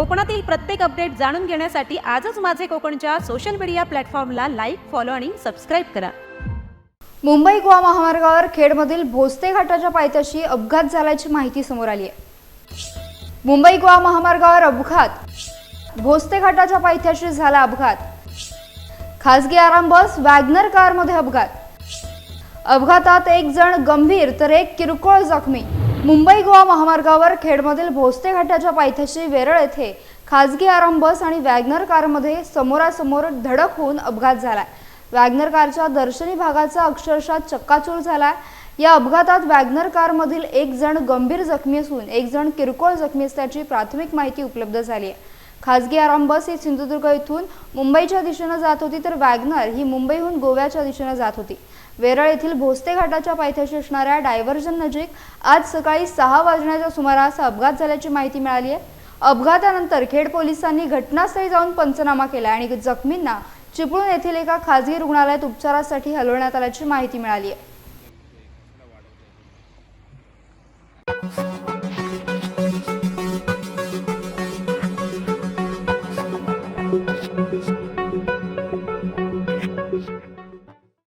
कोकणातील प्रत्येक अपडेट जाणून घेण्यासाठी आजच माझे कोकणच्या सोशल मीडिया प्लॅटफॉर्मला लाईक फॉलो आणि सबस्क्राईब करा. मुंबई गोवा महामार्गावर खेडमधील भोसते घाटाच्या पायथ्याशी अपघात झाल्याची माहिती समोर आली आहे. मुंबई गोवा महामार्गावर अपघात. भोसते घाटाच्या पायथ्याशी झाला अपघात. खासगी आराम बस वॅगनर कारमध्ये अपघात. अपघातात एक जण गंभीर तर एक किरकोळ जखमी. मुंबई गोवा महामार्गावर खेडमधील भोसते घाटाच्या पायथ्याशी वेरळ येथे खाजगी आराम बस आणि वॅगनर कारमध्ये समोरासमोर धडक होऊन अपघात झालाय. वॅगनर कारच्या दर्शनी भागाचा अक्षरशः चक्काचूर झालाय. या अपघातात वॅगनर कारमधील एक जण गंभीर जखमी असून एक जण किरकोळ जखमी असल्याची प्राथमिक माहिती उपलब्ध झाली आहे. खासगी आराम बस ही सिंधुदुर्ग येथून मुंबईच्या दिशेनं जात होती तर वॅगनर ही मुंबईहून गोव्याच्या दिशेनं जात होती. वेरळ येथील भोसते घाटाच्या पायथ्याशी असणाऱ्या डायव्हर्जन नजीक आज सकाळी सहा वाजण्याच्या सुमारास अपघात झाल्याची माहिती मिळाली आहे अपघातानंतर खेड पोलिसांनी घटनास्थळी जाऊन पंचनामा केला आणि जखमींना चिपळूण येथील एका खासगी रुग्णालयात उपचारासाठी हलवण्यात आल्याची माहिती मिळाली आहे